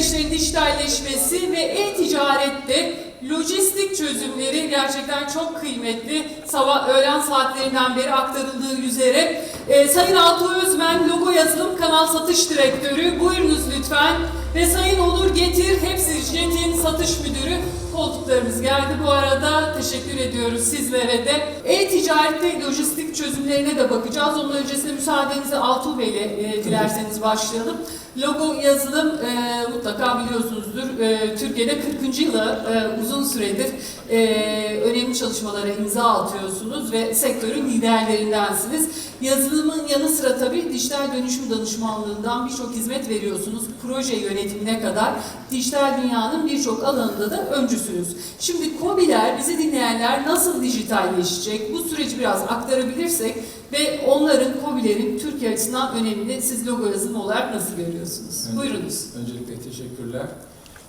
süreçlerin dijitalleşmesi ve e-ticarette lojistik çözümleri gerçekten çok kıymetli. Sabah öğlen saatlerinden beri aktarıldığı üzere. Ee, Sayın Altuğ Özmen, Logo Yazılım Kanal Satış Direktörü. Buyurunuz lütfen. Ve Sayın Onur Getir, Hepsi Jet'in satış müdürü. Koltuklarımız geldi bu arada. Teşekkür ediyoruz sizlere de. E-ticarette lojistik çözümlerine de bakacağız. Onun öncesinde müsaadenizle Altuğ Bey'le e, dilerseniz başlayalım. Logo yazılım e, mutlaka biliyorsunuzdur. E, Türkiye'de 40. yıla e, uzun süredir e, önemli çalışmalara imza atıyorsunuz ve sektörün liderlerindensiniz. Yazılımın yanı sıra tabii dijital dönüşüm danışmanlığından birçok hizmet veriyorsunuz. Proje yönetimine kadar dijital dünyanın birçok alanında da öncüsünüz. Şimdi KOBİ'ler, bizi dinleyenler nasıl dijitalleşecek? Bu süreci biraz aktarabilirsek ve onların, KOBİ'lerin Türkiye açısından önemini siz logo yazılımı olarak nasıl görüyorsunuz? Evet. Buyurunuz. Öncelikle teşekkürler.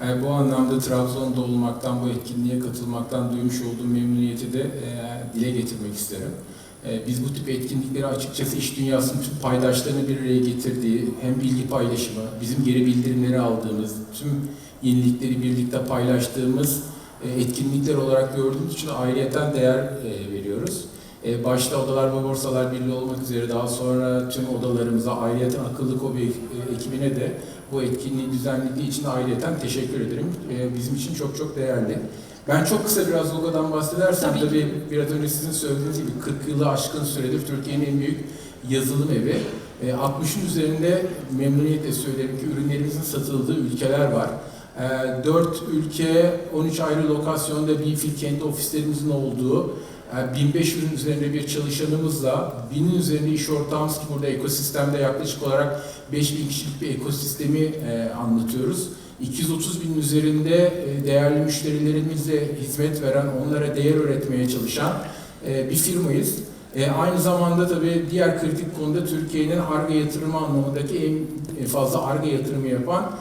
Yani bu anlamda Trabzon'da olmaktan, bu etkinliğe katılmaktan duymuş olduğum memnuniyeti de e, dile getirmek isterim. E, biz bu tip etkinlikleri açıkçası iş dünyasının tüm paydaşlarını bir araya getirdiği, hem bilgi paylaşımı, bizim geri bildirimleri aldığımız, tüm yenilikleri birlikte paylaştığımız e, etkinlikler olarak gördüğümüz için ayrıyeten değer e, veriyoruz. Başta Odalar ve Borsalar Birliği olmak üzere daha sonra tüm odalarımıza, ayrıyeten akıllı kobi ekibine de bu etkinliği düzenlediği için ayrıyeten teşekkür ederim. Bizim için çok çok değerli. Ben çok kısa biraz Logo'dan bahsedersem Tabii. tabii biraz önce sizin söylediğiniz gibi 40 yılı aşkın süredir Türkiye'nin en büyük yazılım evi. E, 60'ın üzerinde memnuniyetle söylerim ki ürünlerimizin satıldığı ülkeler var. 4 ülke, 13 ayrı lokasyonda bir kendi ofislerimizin olduğu, e, 1500'ün üzerinde bir çalışanımızla, 1000'in üzerinde iş ortağımız ki burada ekosistemde yaklaşık olarak 5000 kişilik bir ekosistemi e, anlatıyoruz. 230 bin üzerinde e, değerli müşterilerimize hizmet veren, onlara değer üretmeye çalışan e, bir firmayız. E, aynı zamanda tabii diğer kritik konuda Türkiye'nin ARGE yatırımı anlamındaki en fazla ARGE yatırımı yapan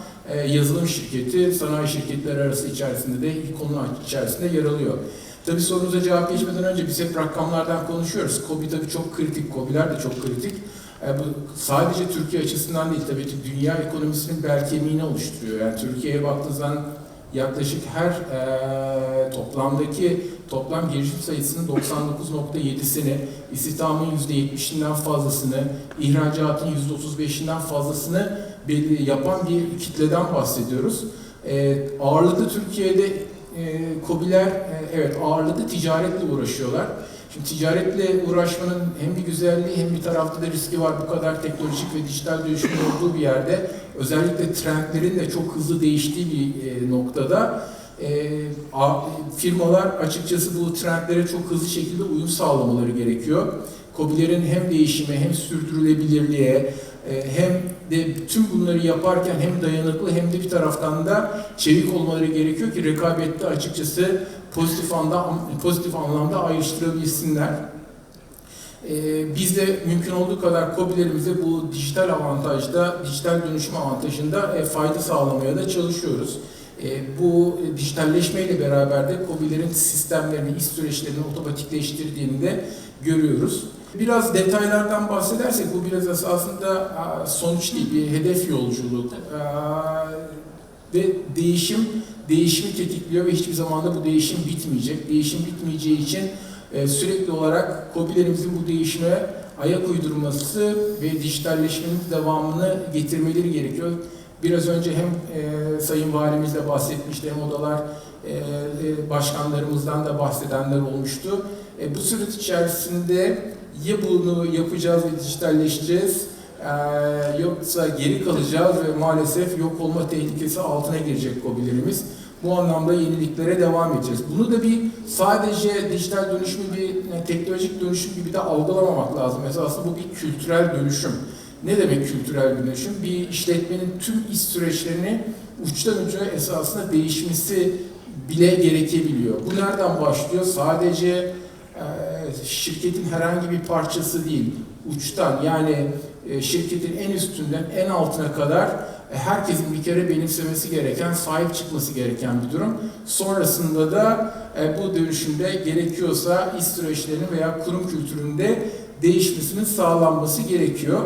yazılım şirketi, sanayi şirketleri arası içerisinde de ilk konu içerisinde yer alıyor. Tabii sorunuza cevap geçmeden önce biz hep rakamlardan konuşuyoruz. KOBİ tabii çok kritik, KOBİ'ler de çok kritik. E, bu sadece Türkiye açısından değil tabii ki dünya ekonomisinin bel kemiğini oluşturuyor. Yani Türkiye'ye baktığınızdan yaklaşık her e, toplamdaki toplam girişim sayısının 99.7'sini, istihdamın %70'inden fazlasını, ihracatın %35'inden fazlasını belli yapan bir kitleden bahsediyoruz. E, ağırlıklı Türkiye'de e, KOBİ'ler e, evet ağırlıklı ticaretle uğraşıyorlar. Şimdi ticaretle uğraşmanın hem bir güzelliği hem bir tarafta da riski var. Bu kadar teknolojik ve dijital dönüşümün olduğu bir yerde özellikle trendlerin de çok hızlı değiştiği bir e, noktada e, firmalar açıkçası bu trendlere çok hızlı şekilde uyum sağlamaları gerekiyor. KOBİ'lerin hem değişime hem sürdürülebilirliğe e, hem de tüm bunları yaparken hem dayanıklı hem de bir taraftan da çevik olmaları gerekiyor ki rekabette açıkçası pozitif anlamda pozitif anlamda ayrıştırabilsinler. Ee, biz de mümkün olduğu kadar KOBİ'lerimize bu dijital avantajda, dijital dönüşüm avantajında e, fayda sağlamaya da çalışıyoruz. E, bu dijitalleşmeyle beraber de KOBİ'lerin sistemlerini, iş süreçlerini otomatikleştirdiğini de görüyoruz. Biraz detaylardan bahsedersek bu biraz aslında sonuç değil, bir hedef yolculuğu. Ve değişim, değişimi tetikliyor ve hiçbir zaman da bu değişim bitmeyecek. Değişim bitmeyeceği için e, sürekli olarak KOBİ'lerimizin bu değişime ayak uydurması ve dijitalleşmenin devamını getirmeleri gerekiyor. Biraz önce hem e, Sayın Valimiz de bahsetmişti hem odalar e, e, başkanlarımızdan da bahsedenler olmuştu. E, bu süreç içerisinde ya bunu yapacağız ve dijitalleşeceğiz ee, yoksa geri kalacağız ve maalesef yok olma tehlikesi altına girecek kobilerimiz. Bu anlamda yeniliklere devam edeceğiz. Bunu da bir sadece dijital dönüşümü bir yani teknolojik dönüşüm gibi de algılamamak lazım. Esasında bu bir kültürel dönüşüm. Ne demek kültürel dönüşüm? Bir işletmenin tüm iş süreçlerini uçtan uca esasında değişmesi bile gerekebiliyor. Bu nereden başlıyor? Sadece e, şirketin herhangi bir parçası değil. Uçtan yani e, şirketin en üstünden en altına kadar herkesin bir kere benimsemesi gereken, sahip çıkması gereken bir durum. Sonrasında da e, bu dönüşümde gerekiyorsa iş süreçlerinin veya kurum kültüründe değişmesinin sağlanması gerekiyor.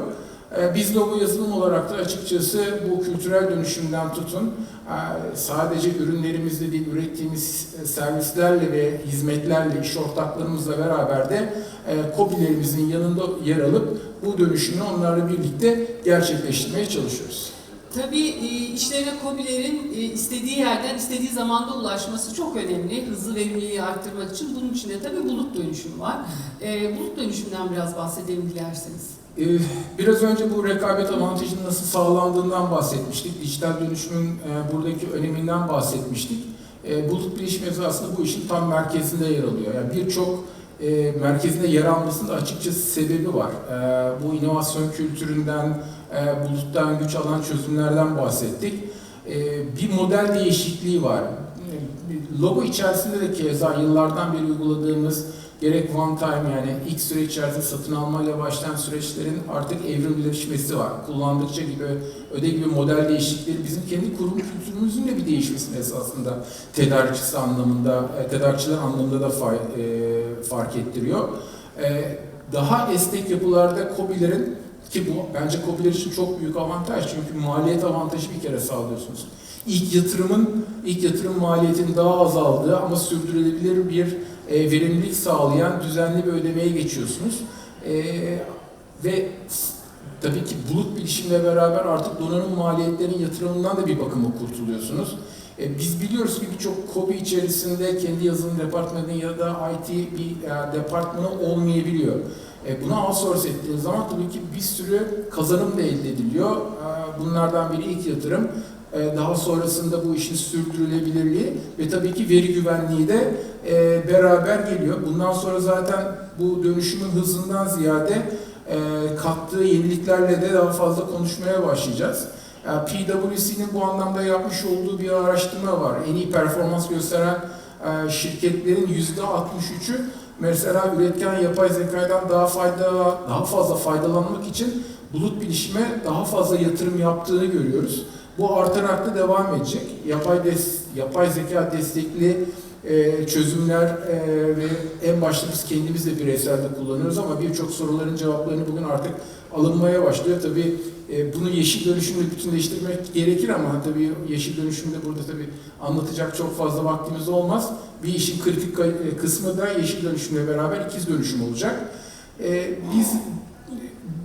E, Biz logo yazılım olarak da açıkçası bu kültürel dönüşümden tutun e, sadece ürünlerimizle değil ürettiğimiz servislerle ve hizmetlerle, iş ortaklarımızla beraber de e, KOBİ'lerimizin yanında yer alıp bu dönüşümü onlarla birlikte gerçekleştirmeye çalışıyoruz. Tabii e, işlerine KOBİ'lerin e, istediği yerden istediği zamanda ulaşması çok önemli. Hızlı verimliliği arttırmak için. Bunun içinde tabii bulut dönüşüm var. E, Bulut dönüşümden biraz bahsedelim dilerseniz. Biraz önce bu rekabet avantajının nasıl sağlandığından bahsetmiştik. Dijital dönüşümün buradaki öneminden bahsetmiştik. Bulut bilişim esasında bu işin tam merkezinde yer alıyor. Yani birçok merkezinde yer almasının açıkçası sebebi var. Bu inovasyon kültüründen, e, buluttan güç alan çözümlerden bahsettik. E, Bir model değişikliği var. E, Logo içerisinde de keza yıllardan beri uyguladığımız gerek one time yani ilk süreç içerisinde satın almayla başlayan süreçlerin artık evrimleşmesi var. Kullandıkça gibi öde gibi model değişiklikleri bizim kendi kurum kültürümüzün de bir değişmesini esasında tedarikçisi anlamında, e, tedarikçiler anlamında da e, fark ettiriyor. Daha esnek yapılarda KOBİ'lerin ki bu bence KOBİ'ler için çok büyük avantaj çünkü maliyet avantajı bir kere sağlıyorsunuz. İlk yatırımın, ilk yatırım maliyetinin daha azaldığı ama sürdürülebilir bir e, verimlilik sağlayan düzenli bir ödemeye geçiyorsunuz. E, ve tabii ki bulut bilişimle beraber artık donanım maliyetlerinin yatırımından da bir bakıma kurtuluyorsunuz. E, biz biliyoruz ki birçok KOBİ içerisinde kendi yazılım departmanı ya da IT bir e, departmanı olmayabiliyor. E, buna outsource ettiğiniz zaman tabii ki bir sürü kazanım da elde ediliyor. E, bunlardan biri ilk yatırım. E, daha sonrasında bu işin sürdürülebilirliği ve tabii ki veri güvenliği de e, beraber geliyor. Bundan sonra zaten bu dönüşümün hızından ziyade e, kattığı yeniliklerle de daha fazla konuşmaya başlayacağız. Yani PwC'nin bu anlamda yapmış olduğu bir araştırma var. En iyi performans gösteren e, şirketlerin %63'ü mesela üretken yapay zekadan daha fayda daha fazla faydalanmak için bulut bilişime daha fazla yatırım yaptığını görüyoruz. Bu artarak da devam edecek. Yapay des, yapay zeka destekli e, çözümler e, ve en başta biz kendimiz de bireysel kullanıyoruz ama birçok soruların cevaplarını bugün artık alınmaya başlıyor. Tabii bunu yeşil dönüşümle bütünleştirmek gerekir ama tabii yeşil dönüşümde burada tabii anlatacak çok fazla vaktimiz olmaz. Bir işin kritik ka- kısmı da yeşil dönüşümle beraber ikiz dönüşüm olacak. E, biz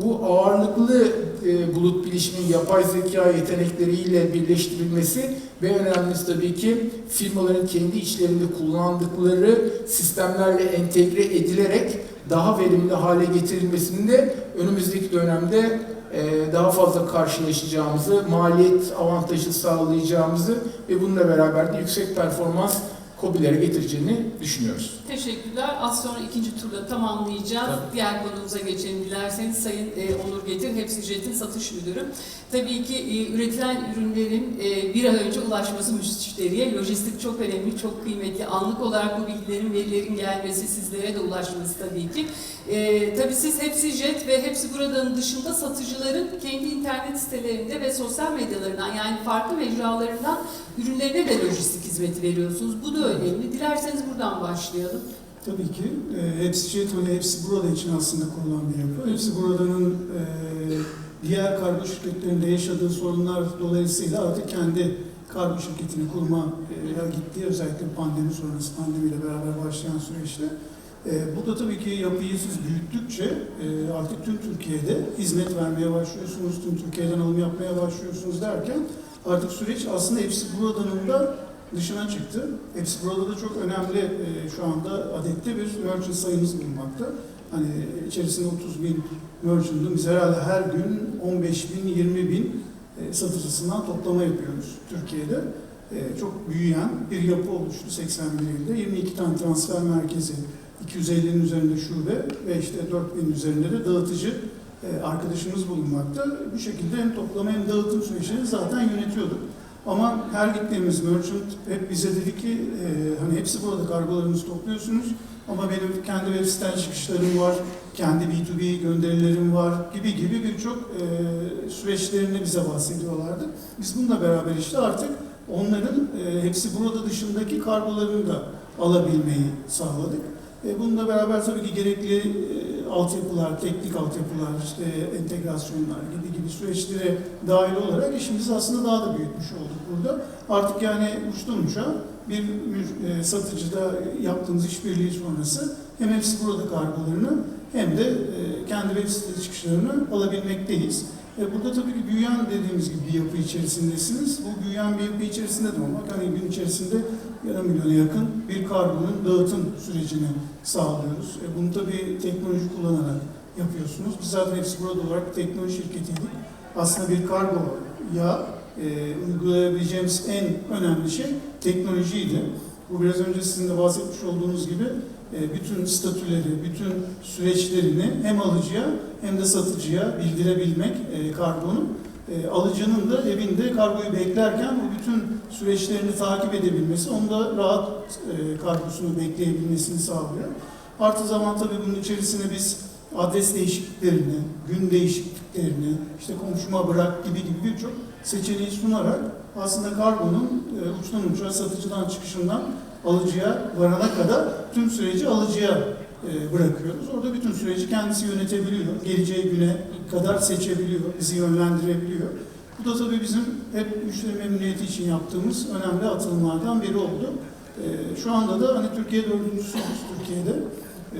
bu ağırlıklı e, bulut bilişimin yapay zeka yetenekleriyle birleştirilmesi ve önemlisi tabii ki firmaların kendi içlerinde kullandıkları sistemlerle entegre edilerek daha verimli hale getirilmesinin de önümüzdeki dönemde e, daha fazla karşılaşacağımızı, maliyet avantajı sağlayacağımızı ve bununla beraber de yüksek performans KOBİ'lere getireceğini düşünüyoruz. Teşekkürler. Az sonra ikinci turda tamamlayacağız. Tabii. Diğer konumuza geçelim dilerseniz. Sayın e, Onur Getir, Hepsi Jet'in satış müdürü. Tabii ki e, üretilen ürünlerin e, bir an önce ulaşması müşteriye. Lojistik çok önemli, çok kıymetli. Anlık olarak bu bilgilerin, verilerin gelmesi, sizlere de ulaşması tabii ki. E, tabii siz Hepsi Jet ve Hepsi Burada'nın dışında satıcıların kendi internet sitelerinde ve sosyal medyalarından yani farklı mecralarından ürünlerine de lojistik hizmeti veriyorsunuz. Bu da önemli. Dilerseniz buradan başlayalım. Tabii ki. E, hepsi jet ve hepsi burada için aslında kurulan bir yapı. Hepsi buradanın e, diğer kargo şirketlerinde yaşadığı sorunlar dolayısıyla artık kendi kargo şirketini kurma e, gitti. Özellikle pandemi sonrası pandemiyle beraber başlayan süreçte. E, burada tabii ki yapıyı siz büyüttükçe e, artık tüm Türkiye'de hizmet vermeye başlıyorsunuz, tüm Türkiye'den alım yapmaya başlıyorsunuz derken artık süreç aslında hepsi buradanın da dışına çıktı. Hepsi burada da çok önemli e, şu anda adette bir merchant sayımız bulunmakta. Hani içerisinde 30 bin merchant'ın biz herhalde her gün 15 bin, 20 bin e, satıcısından toplama yapıyoruz Türkiye'de. E, çok büyüyen bir yapı oluştu 81 ilde. 22 tane transfer merkezi, 250'nin üzerinde şube ve işte 4000 üzerinde de dağıtıcı e, arkadaşımız bulunmakta. Bu şekilde hem toplama hem dağıtım süreçlerini zaten yönetiyorduk. Ama her gittiğimiz merchant hep bize dedi ki e, hani hepsi burada kargolarınızı topluyorsunuz ama benim kendi web sitem çıkışlarım var, kendi B2B gönderilerim var gibi gibi birçok e, süreçlerini bize bahsediyorlardı. Biz bununla beraber işte artık onların e, hepsi burada dışındaki kargolarını da alabilmeyi sağladık. E, bununla beraber tabii ki gerekli e, altyapılar, teknik altyapılar, işte entegrasyonlar gibi gibi süreçlere dahil olarak işimizi aslında daha da büyütmüş olduk burada. Artık yani uçtan uça bir e, satıcıda yaptığımız işbirliği sonrası hem hepsi burada kargolarını hem de e, kendi web sitesi çıkışlarını alabilmekteyiz. Burada tabii ki büyüyen dediğimiz gibi bir yapı içerisindesiniz. Bu büyüyen bir yapı içerisinde de olmak, hani gün içerisinde yarım milyona yakın bir kargonun dağıtım sürecini sağlıyoruz. E, bunu tabii teknoloji kullanarak yapıyorsunuz. Biz zaten hepsi burada olarak bir teknoloji şirketiydik. Aslında bir kargoya e, uygulayabileceğimiz en önemli şey teknolojiydi. Bu biraz önce sizin de bahsetmiş olduğunuz gibi bütün statüleri, bütün süreçlerini hem alıcıya hem de satıcıya bildirebilmek e, kargonun. E, alıcının da evinde kargoyu beklerken bu bütün süreçlerini takip edebilmesi, onu da rahat e, kargosunu bekleyebilmesini sağlıyor. Artı zaman tabii bunun içerisine biz adres değişikliklerini, gün değişikliklerini, işte komşuma bırak gibi gibi birçok seçeneği sunarak aslında kargonun e, uçtan uca satıcıdan çıkışından alıcıya varana kadar tüm süreci alıcıya e, bırakıyoruz. Orada bütün süreci kendisi yönetebiliyor. Geleceği güne kadar seçebiliyor, bizi yönlendirebiliyor. Bu da tabii bizim hep müşteri memnuniyeti için yaptığımız önemli atılımlardan biri oldu. E, Şu anda da hani Türkiye dördüncüsüyüz Türkiye'de. E,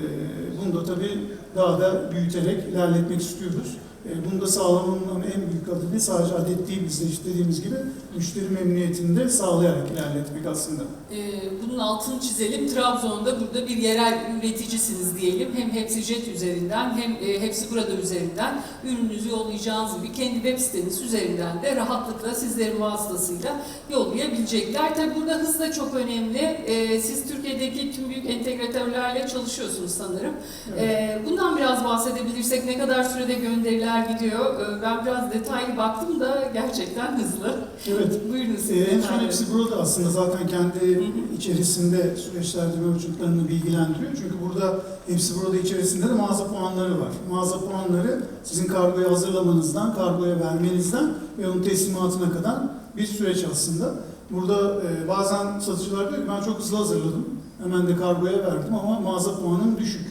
Bunu da tabii daha da büyüterek ilerletmek istiyoruz. E, Bunu da sağlamanın en büyük adını sadece adet değil bizde işte dediğimiz gibi müşteri memnuniyetini de sağlayarak ilerletmek aslında. Ee, bunun altını çizelim. Trabzon'da burada bir yerel üreticisiniz diyelim. Hem Hepsi Jet üzerinden hem e, Hepsi Burada üzerinden ürününüzü yollayacağınız gibi kendi web siteniz üzerinden de rahatlıkla sizlerin vasıtasıyla yollayabilecekler. Tabi burada hız da çok önemli. Siz Türkiye'deki tüm büyük entegratörlerle çalışıyorsunuz sanırım. Ee, bundan biraz bahsedebilirsek ne kadar sürede gönderiler gidiyor? Ee, ben biraz detaylı baktım da gerçekten hızlı. Evet. Buyurun siz Ee, en son hepsi burada aslında zaten kendi içerisinde süreçlerde mevcutlarını bilgilendiriyor. Çünkü burada hepsi burada içerisinde de mağaza puanları var. Mağaza puanları sizin kargoyu hazırlamanızdan, kargoya vermenizden ve onun teslimatına kadar bir süreç aslında. Burada e, bazen satıcılar diyor ki ben çok hızlı hazırladım. Hemen de kargoya verdim ama mağaza puanım düşük.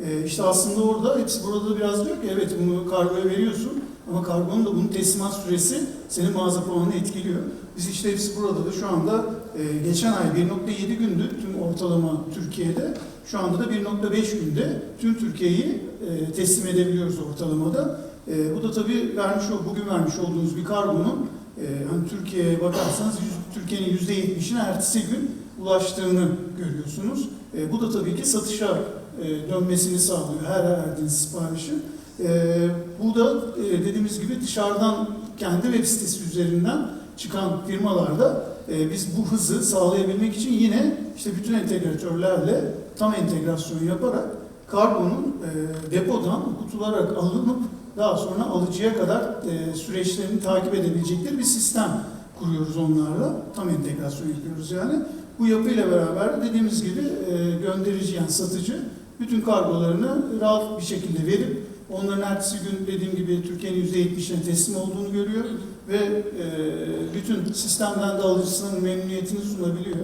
E, işte aslında orada hepsi burada da biraz diyor ki evet bunu kargoya veriyorsun ama kargonun da bunun teslimat süresi senin mağaza puanını etkiliyor. Biz işte hepsi burada da şu anda e, geçen ay 1.7 gündü tüm ortalama Türkiye'de. Şu anda da 1.5 günde tüm Türkiye'yi e, teslim edebiliyoruz ortalamada. E, bu da tabii vermiş ol- bugün vermiş olduğunuz bir kargonun e, hani Türkiye'ye bakarsanız Türkiye'nin %70'ine ertesi gün ulaştığını görüyorsunuz. E, bu da tabii ki satışa e, dönmesini sağlıyor her verdiğiniz siparişi. E, bu da e, dediğimiz gibi dışarıdan kendi web sitesi üzerinden çıkan firmalarda e, biz bu hızı sağlayabilmek için yine işte bütün entegratörlerle tam entegrasyon yaparak karbonun e, depodan kutularak alınıp daha sonra alıcıya kadar e, süreçlerini takip edebilecekleri bir sistem kuruyoruz onlarla. Tam entegrasyon yapıyoruz yani. Bu yapıyla beraber dediğimiz gibi e, gönderici yani satıcı bütün kargolarını rahat bir şekilde verip onların ertesi gün dediğim gibi Türkiye'nin %70'ine teslim olduğunu görüyor ve e, bütün sistemden de alıcısının memnuniyetini sunabiliyor.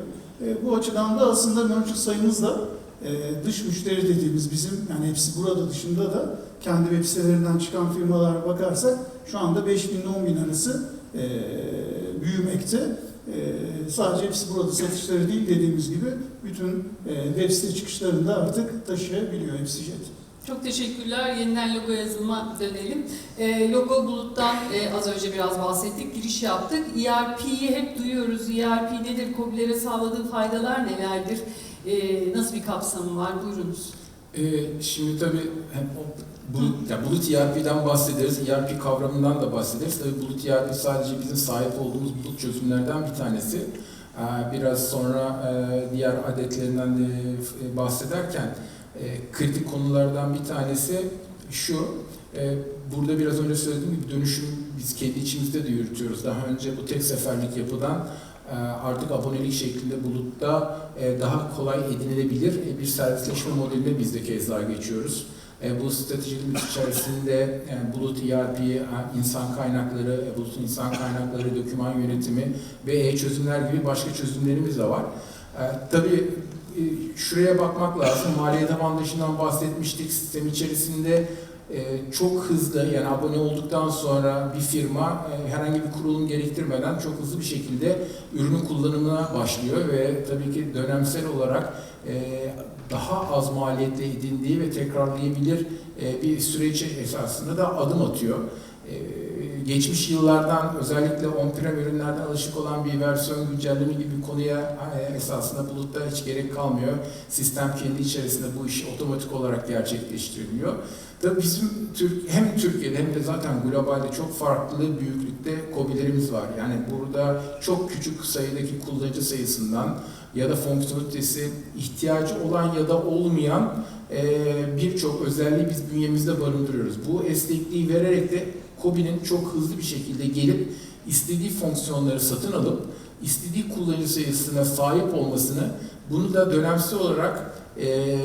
E, bu açıdan da aslında merchant sayımız da e, dış müşteri dediğimiz bizim yani hepsi burada dışında da kendi web sitelerinden çıkan firmalara bakarsak şu anda 5000 ile 10 bin arası e, büyümekte. E, sadece hepsi burada satışları değil dediğimiz gibi bütün e, web site çıkışlarını da artık taşıyabiliyor hepsi jet. Çok teşekkürler. Yeniden logo yazılıma dönelim. E, logo buluttan e, az önce biraz bahsettik, giriş yaptık. ERP'yi hep duyuyoruz. ERP nedir? COBİ'lere sağladığı faydalar nelerdir? E, nasıl bir kapsamı var? Buyurunuz. Ee, şimdi tabii hem o bulut, yani bulut ERP'den bahsederiz, ERP kavramından da bahsederiz. Tabii bulut ERP sadece bizim sahip olduğumuz bulut çözümlerden bir tanesi. Ee, Biraz sonra e, diğer adetlerinden de e, bahsederken e, kritik konulardan bir tanesi şu. Burada biraz önce söylediğim gibi dönüşüm biz kendi içimizde de yürütüyoruz. Daha önce bu tek seferlik yapıdan artık abonelik şeklinde bulutta daha kolay edinilebilir bir servisleşme modeline biz de kez daha geçiyoruz. E, Bu stratejilerimiz içerisinde yani bulut ERP, e, insan kaynakları, e, bulut insan kaynakları, doküman yönetimi ve e-çözümler gibi başka çözümlerimiz de var. E, Tabii e, şuraya bakmak lazım. Maliye tabandaşından bahsetmiştik. Sistem içerisinde e, çok hızlı yani abone olduktan sonra bir firma e, herhangi bir kurulum gerektirmeden çok hızlı bir şekilde ürünün kullanımına başlıyor ve tabii ki dönemsel olarak e, daha az maliyetle edindiği ve tekrarlayabilir e, bir süreç esasında da adım atıyor. E, geçmiş yıllardan özellikle on-prem ürünlerden alışık olan bir versiyon güncelleme gibi konuya e, esasında bulutta hiç gerek kalmıyor. Sistem kendi içerisinde bu işi otomatik olarak gerçekleştiriliyor. Tabii bizim Türk, hem Türkiye'de hem de zaten globalde çok farklı büyüklükte kobilerimiz var. Yani burada çok küçük sayıdaki kullanıcı sayısından ya da fonksiyonelitesi ihtiyacı olan ya da olmayan e, birçok özelliği biz bünyemizde barındırıyoruz. Bu esnekliği vererek de Kobi'nin çok hızlı bir şekilde gelip istediği fonksiyonları satın alıp istediği kullanıcı sayısına sahip olmasını bunu da dönemsel olarak e,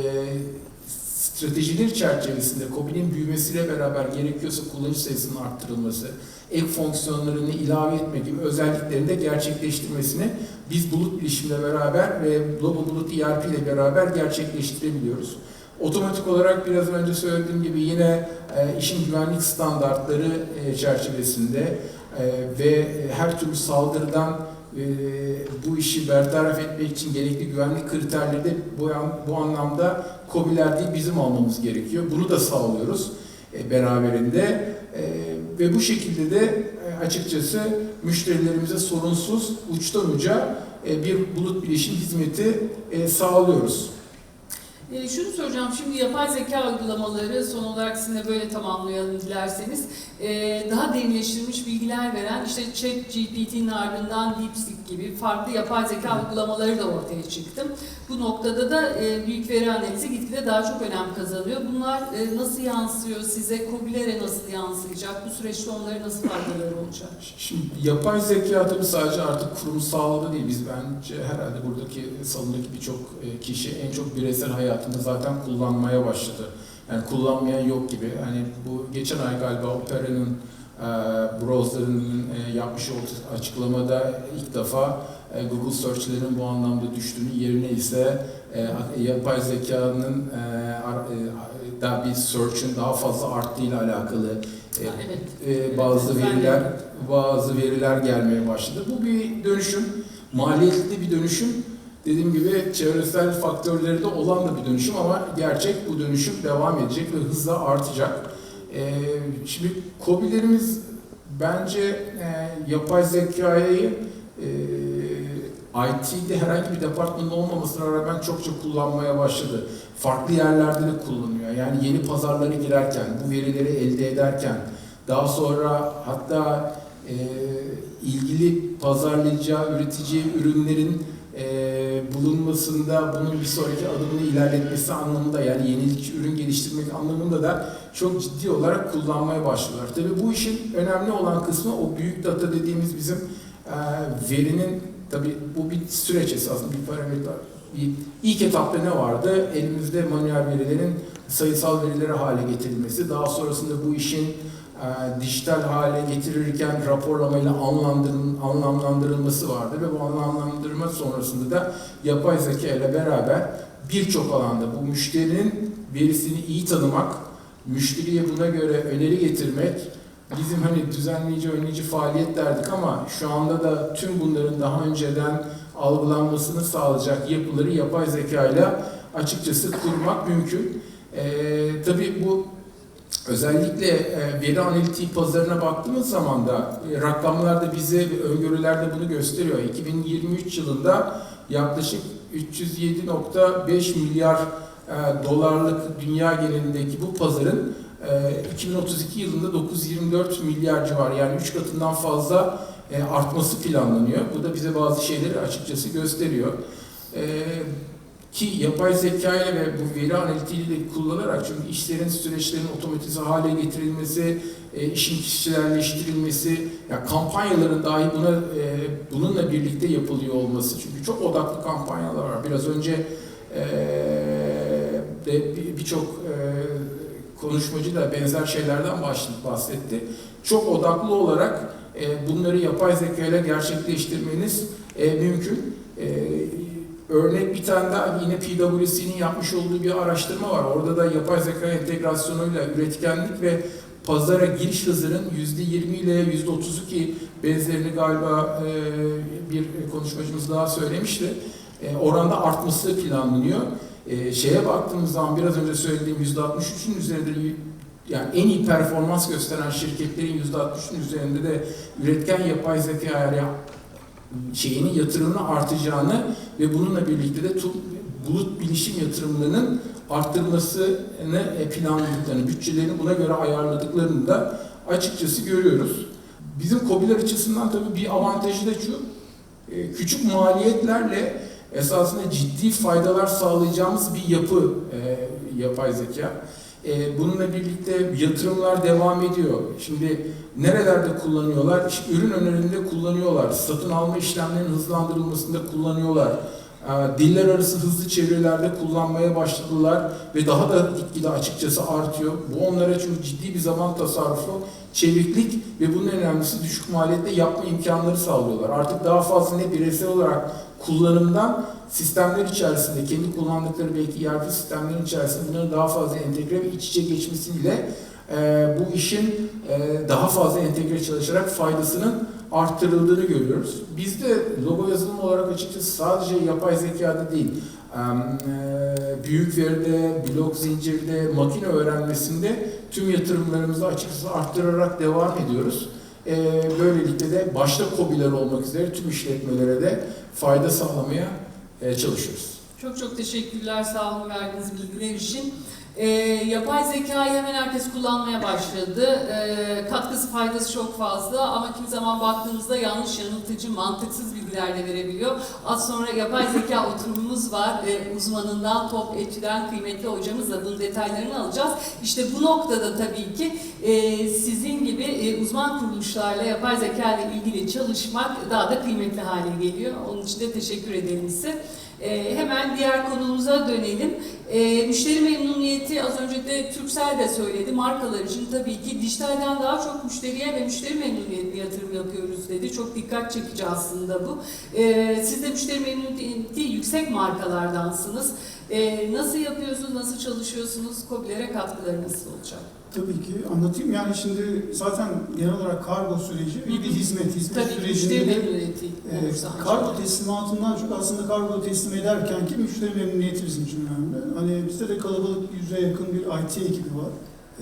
stratejiler çerçevesinde Kobi'nin büyümesiyle beraber gerekiyorsa kullanıcı sayısının arttırılması, ek fonksiyonlarını ilave etme gibi özelliklerini de gerçekleştirmesini biz bulut bilişimle beraber ve Global Bulut ERP ile beraber gerçekleştirebiliyoruz. Otomatik olarak biraz önce söylediğim gibi yine e, işin güvenlik standartları e, çerçevesinde e, ve her türlü saldırıdan e, bu işi bertaraf etmek için gerekli güvenlik kriterleri de bu, bu anlamda COBİ'ler değil bizim almamız gerekiyor. Bunu da sağlıyoruz e, beraberinde E, ve bu şekilde de e, açıkçası müşterilerimize sorunsuz uçtan uca e, bir bulut bilişim hizmeti e, sağlıyoruz. E, şunu soracağım, şimdi yapay zeka uygulamaları son olarak sizinle böyle tamamlayalım dilerseniz. E, daha derinleştirilmiş bilgiler veren işte ChatGPT'nin ardından DeepSeek gibi farklı yapay zeka uygulamaları da ortaya çıktı. Bu noktada da e, büyük veri analizi gitgide daha çok önem kazanıyor. Bunlar e, nasıl yansıyor size, COBİ'lere nasıl yansıyacak, bu süreçte onlara nasıl faydaları olacak? Şimdi yapay zeka tabii sadece artık kurumsalda değil. Biz bence herhalde buradaki salondaki birçok e, kişi en çok bireysel hayatında zaten kullanmaya başladı. Yani kullanmayan yok gibi. Hani bu geçen ay galiba Opera'nın e, browser'ının e, yapmış olduğu açıklamada ilk defa Google search'lerin bu anlamda düştüğünü yerine ise e, yapay zekanın e, e, da bir search'ün daha fazla arttığıyla alakalı e, evet. e, bazı veriler bazı veriler gelmeye başladı. Bu bir dönüşüm, maliyetli bir dönüşüm. Dediğim gibi çevresel faktörleri de olan da bir dönüşüm ama gerçek bu dönüşüm devam edecek ve hızla artacak. E, şimdi COBİ'lerimiz bence e, yapay zekayı e, IT'de herhangi bir departmanın olmamasına rağmen çokça kullanmaya başladı. Farklı yerlerde de kullanıyor. Yani yeni pazarlara girerken, bu verileri elde ederken, daha sonra hatta e, ilgili pazarlayacağı, üreteceği ürünlerin e, bulunmasında bunun bir sonraki adımını ilerletmesi anlamında yani yenilikçi ürün geliştirmek anlamında da çok ciddi olarak kullanmaya başlıyorlar. Tabii bu işin önemli olan kısmı o büyük data dediğimiz bizim e, verinin tabii bu bir süreç esasında bir parametre. Bir, ilk etapta ne vardı? Elimizde manuel verilerin sayısal verilere hale getirilmesi. Daha sonrasında bu işin e, dijital hale getirirken raporlamayla anlamlandırılması vardı ve bu anlamlandırma sonrasında da yapay zeka ile beraber birçok alanda bu müşterinin verisini iyi tanımak, müşteriye buna göre öneri getirmek, bizim hani düzenleyici, önleyici faaliyet derdik ama şu anda da tüm bunların daha önceden algılanmasını sağlayacak yapıları yapay zeka ile açıkçası kurmak mümkün. Ee, tabii bu özellikle e, veri analitiği pazarına baktığımız zaman da e, rakamlar da bize ve öngörüler de bunu gösteriyor. 2023 yılında yaklaşık 307.5 milyar e, dolarlık dünya genelindeki bu pazarın e, 2032 yılında 924 milyar civarı yani 3 katından fazla e, artması planlanıyor. Bu da bize bazı şeyleri açıkçası gösteriyor. E, ki yapay zeka ile ve bu veri analitiğiyle kullanarak çünkü işlerin süreçlerin otomatize hale getirilmesi, e, işin kişiselleştirilmesi, ya kampanyaların dahi buna e, bununla birlikte yapılıyor olması çünkü çok odaklı kampanyalar var. Biraz önce de bir- birçok konuşmacı da benzer şeylerden bahsetti. Çok odaklı olarak e, bunları yapay zeka ile gerçekleştirmeniz e, mümkün. E, Örnek bir tane daha yine PwC'nin yapmış olduğu bir araştırma var. Orada da yapay zeka entegrasyonuyla üretkenlik ve pazara giriş hızının %20 ile %30'u ki benzerini galiba e, bir konuşmacımız daha söylemişti. E, oranda artması planlanıyor. E, şeye baktığımız zaman biraz önce söylediğim %63'ün üzerinde yani en iyi performans gösteren şirketlerin %60'ın üzerinde de üretken yapay zekaya şeyinin yatırımını artacağını ve bununla birlikte de bulut bilişim yatırımlarının arttırmasını e, planladıklarını, bütçelerini buna göre ayarladıklarını da açıkçası görüyoruz. Bizim COBİ'ler açısından tabii bir avantajı da şu, e, küçük maliyetlerle esasında ciddi faydalar sağlayacağımız bir yapı e, yapay zeka. E, bununla birlikte yatırımlar devam ediyor. Şimdi nerelerde kullanıyorlar? İşte ürün önerilerinde kullanıyorlar. Satın alma işlemlerinin hızlandırılmasında kullanıyorlar. E, Diller arası hızlı çevirelerde kullanmaya başladılar ve daha da gitgide açıkçası artıyor. Bu onlara çünkü ciddi bir zaman tasarrufu, çeviklik ve bunun önemlisi düşük maliyette yapma imkanları sağlıyorlar. Artık daha fazla ne bireysel olarak kullanımdan sistemler içerisinde, kendi kullandıkları belki ERP sistemlerin içerisinde bunların daha fazla entegre ve iç içe geçmesiyle e, bu işin e, daha fazla entegre çalışarak faydasının arttırıldığını görüyoruz. Biz de logo yazılımı olarak açıkçası sadece yapay zekada değil, e, büyük veride, blok zincirde, makine öğrenmesinde tüm yatırımlarımızı açıkçası arttırarak devam ediyoruz. E, böylelikle de başta COBİ'ler olmak üzere tüm işletmelere de fayda sağlamaya e, çalışıyoruz. Çok çok teşekkürler sağ olun verdiğiniz bilgiler için. Ee, yapay zekayı hemen herkes kullanmaya başladı. Ee, katkısı faydası çok fazla ama kimi zaman baktığımızda yanlış, yanıltıcı, mantıksız bilgiler de verebiliyor. Az sonra yapay zeka oturumumuz var. Ee, uzmanından, top etçiden kıymetli hocamızla bunun detaylarını alacağız. İşte bu noktada tabii ki e, sizin gibi e, uzman kuruluşlarla yapay zeka ile ilgili çalışmak daha da kıymetli hale geliyor. Onun için de teşekkür ederim size. Ee, hemen diğer konumuza dönelim. Ee, müşteri memnuniyeti az önce de Türksel de söyledi. Markalar için tabii ki dijitalden daha çok müşteriye ve müşteri memnuniyetine yatırım yapıyoruz dedi. Çok dikkat çekici aslında bu. Ee, siz de müşteri memnuniyeti yüksek markalardansınız. Ee, nasıl yapıyorsunuz, nasıl çalışıyorsunuz? COBİ'lere katkıları nasıl olacak? Tabii ki anlatayım. Yani şimdi zaten genel olarak kargo süreci bir, bir hizmet. Hizmet Tabii sürecinde e, kargo teslimatından çok aslında kargo teslim ederken ki müşteri memnuniyeti bizim için önemli. Hani bizde de kalabalık yüze yakın bir IT ekibi var.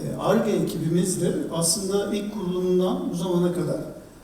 E, ARGE ekibimiz de aslında ilk kurulumundan bu zamana kadar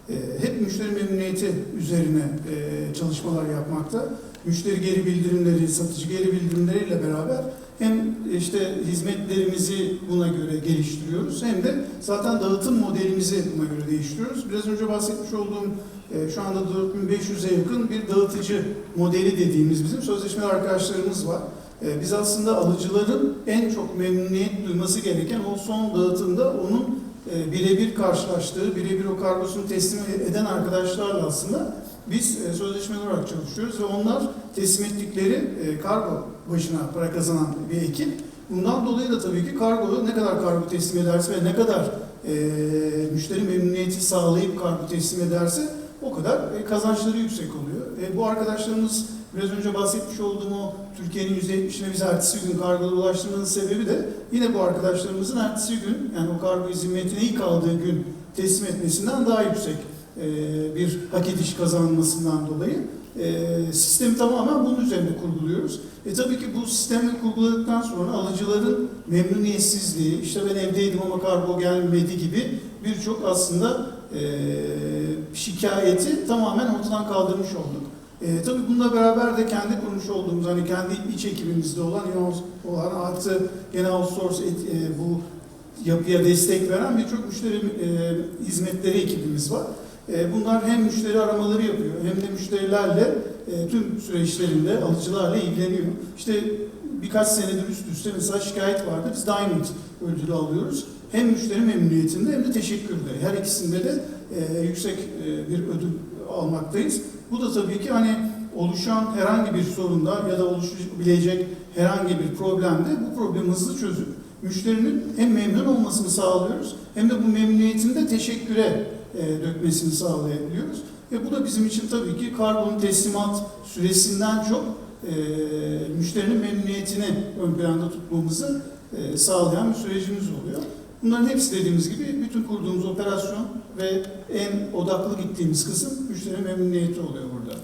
e, hep müşteri memnuniyeti üzerine e, çalışmalar yapmakta. Müşteri geri bildirimleri, satıcı geri bildirimleriyle beraber hem işte hizmetlerimizi buna göre geliştiriyoruz hem de zaten dağıtım modelimizi buna göre değiştiriyoruz. Biraz önce bahsetmiş olduğum e, şu anda 4500'e yakın bir dağıtıcı modeli dediğimiz bizim sözleşmeli arkadaşlarımız var. E, Biz aslında alıcıların en çok memnuniyet duyması gereken o son dağıtımda onun e, birebir karşılaştığı, birebir o kargosunu teslim eden arkadaşlarla aslında biz e, olarak çalışıyoruz ve onlar teslim ettikleri e, kargo başına para kazanan bir ekip. Bundan dolayı da tabii ki kargo ne kadar kargo teslim ederse ve ne kadar e, müşteri memnuniyeti sağlayıp kargo teslim ederse o kadar e, kazançları yüksek oluyor. E, bu arkadaşlarımız biraz önce bahsetmiş olduğum o Türkiye'nin %70'ine bize ertesi gün kargoları ulaştırmanın sebebi de yine bu arkadaşlarımızın ertesi gün yani o kargo hizmetine ilk aldığı gün teslim etmesinden daha yüksek bir hak ediş kazanmasından dolayı e, sistemi tamamen bunun üzerinde kurguluyoruz. E tabii ki bu sistemi kurguladıktan sonra alıcıların memnuniyetsizliği, işte ben evdeydim ama kargo gelmedi gibi birçok aslında e, şikayeti tamamen ortadan kaldırmış olduk. E, tabii bununla beraber de kendi kurmuş olduğumuz hani kendi iç ekibimizde olan olan artı gene outsource et, e, bu yapıya destek veren birçok müşteri e, hizmetleri ekibimiz var. E, bunlar hem müşteri aramaları yapıyor hem de müşterilerle e, tüm süreçlerinde alıcılarla ilgileniyor. İşte birkaç senedir üst üste mesela şikayet vardı. Biz Diamond ödülü alıyoruz. Hem müşteri memnuniyetinde hem de teşekkürde. Her ikisinde de e, yüksek bir ödül almaktayız. Bu da tabii ki hani oluşan herhangi bir sorunda ya da oluşabilecek herhangi bir problemde bu problemi hızlı çözüp müşterinin hem memnun olmasını sağlıyoruz hem de bu memnuniyetin de teşekküre e, dökmesini sağlayabiliyoruz. Ve bu da bizim için tabii ki karbon teslimat süresinden çok e, müşterinin memnuniyetini ön planda tutmamızı e, sağlayan bir sürecimiz oluyor. Bunların hepsi dediğimiz gibi bütün kurduğumuz operasyon ve en odaklı gittiğimiz kısım müşteri memnuniyeti oluyor burada.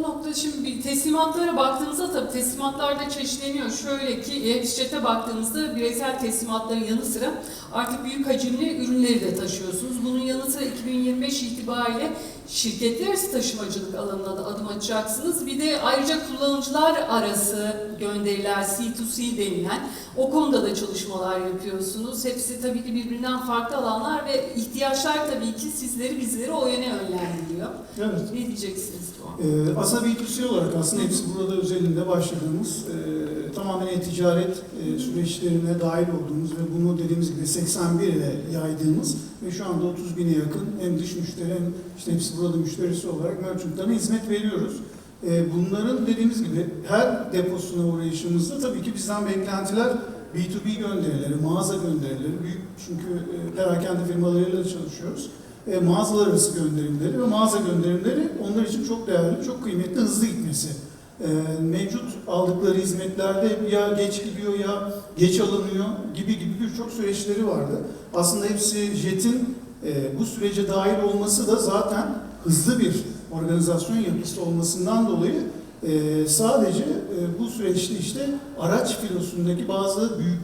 O nokta şimdi bir teslimatlara baktığımızda tabii teslimatlar da çeşitleniyor. Şöyle ki e baktığımızda bireysel teslimatların yanı sıra artık büyük hacimli ürünleri de taşıyorsunuz. Bunun yanı sıra 2025 itibariyle şirketler arası taşımacılık alanına da adım atacaksınız. Bir de ayrıca kullanıcılar arası gönderiler C2C denilen o konuda da çalışmalar yapıyorsunuz. Hepsi tabii ki birbirinden farklı alanlar ve ihtiyaçlar tabii ki sizleri bizleri o yöne yönlendiriyor. Evet. Ne diyeceksiniz bu an? Ee, Asa B2C olarak aslında hepsi burada özelinde başladığımız e, tamamen e-ticaret e, süreçlerine dahil olduğumuz ve bunu dediğimiz gibi 81 ile yaydığımız ve şu anda 30 bine yakın hem dış müşteri hem işte hepsi burada müşterisi olarak merchantlarına hizmet veriyoruz. E, bunların dediğimiz gibi her deposuna uğrayışımızda tabii ki bizden beklentiler B2B gönderileri, mağaza gönderileri, büyük çünkü e, perakende firmalarıyla çalışıyoruz e, mağazalar arası gönderimleri ve mağaza gönderimleri onlar için çok değerli, çok kıymetli, hızlı gitmesi. E, mevcut aldıkları hizmetlerde ya geç gidiyor ya geç alınıyor gibi gibi birçok süreçleri vardı. Aslında hepsi JET'in e, bu sürece dahil olması da zaten hızlı bir organizasyon yapısı olmasından dolayı e, sadece e, bu süreçte işte araç filosundaki bazı büyük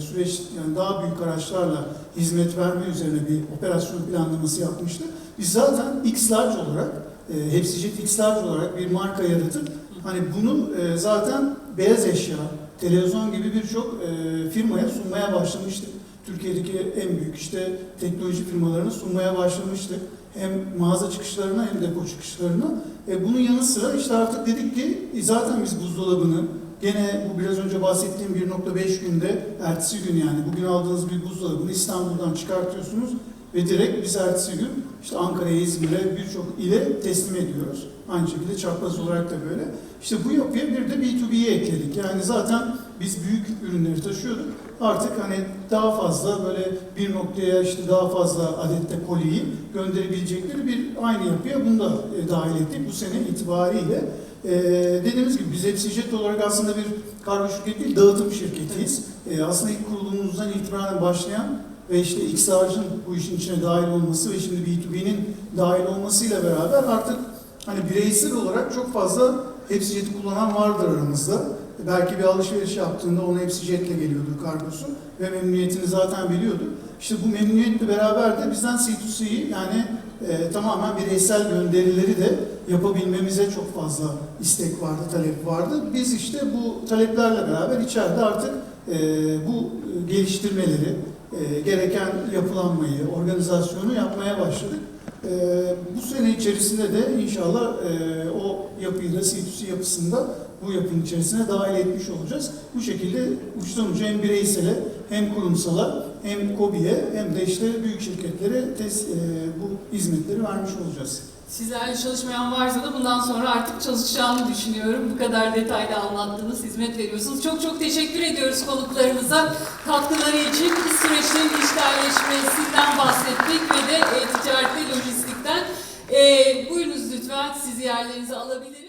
süreç yani daha büyük araçlarla hizmet verme üzerine bir operasyon planlaması yapmıştık. Biz zaten X-Large olarak, e, Hepsijet X-Large olarak bir marka yaratıp hani bunu e, zaten beyaz eşya, televizyon gibi birçok e, firmaya sunmaya başlamıştık. Türkiye'deki en büyük işte teknoloji firmalarına sunmaya başlamıştık. Hem mağaza çıkışlarına hem depo çıkışlarına. E, bunun yanı sıra işte artık dedik ki e, zaten biz buzdolabını, Gene bu biraz önce bahsettiğim 1.5 günde ertesi gün yani bugün aldığınız bir buzdolabını İstanbul'dan çıkartıyorsunuz ve direkt biz ertesi gün işte Ankara'ya, İzmir'e birçok ile teslim ediyoruz. Aynı şekilde çapraz olarak da böyle. İşte bu yapıya bir de B2B'ye ekledik. Yani zaten biz büyük ürünleri taşıyorduk. Artık hani daha fazla böyle bir noktaya işte daha fazla adette koliyi gönderebilecekleri bir aynı yapıya bunu da e, dahil ettik bu sene itibariyle. Ee, dediğimiz gibi biz Hepsijet olarak aslında bir kargo şirketi değil, dağıtım şirketiyiz. Ee, aslında ilk kurulumumuzdan itibaren başlayan ve işte XR'cın bu işin içine dahil olması ve şimdi B2B'nin dahil olmasıyla beraber artık hani bireysel olarak çok fazla Hepsijet'i kullanan vardır aramızda. Belki bir alışveriş yaptığında ona Hepsijet'le geliyordur kargosu ve memnuniyetini zaten biliyordu. İşte bu memnuniyetle beraber de bizden C2C'yi yani e, tamamen bireysel gönderileri de yapabilmemize çok fazla istek vardı, talep vardı. Biz işte bu taleplerle beraber içeride artık e, bu geliştirmeleri, e, gereken yapılanmayı, organizasyonu yapmaya başladık. E, bu sene içerisinde de inşallah e, o yapıyı da C2C yapısında bu yapının içerisine dahil etmiş olacağız. Bu şekilde uçtan uca hem bireysele hem kurumsala hem KOBİ'ye hem de işte büyük şirketlere tes, e, bu hizmetleri vermiş olacağız. Sizlerle çalışmayan varsa da bundan sonra artık çalışacağını düşünüyorum. Bu kadar detaylı anlattığınız, hizmet veriyorsunuz. Çok çok teşekkür ediyoruz konuklarımıza. Katkıları için bu süreçlerin dijitalleşmesinden bahsettik ve de e, ticaret ve lojistikten. E, buyurunuz lütfen siz yerlerinizi alabilir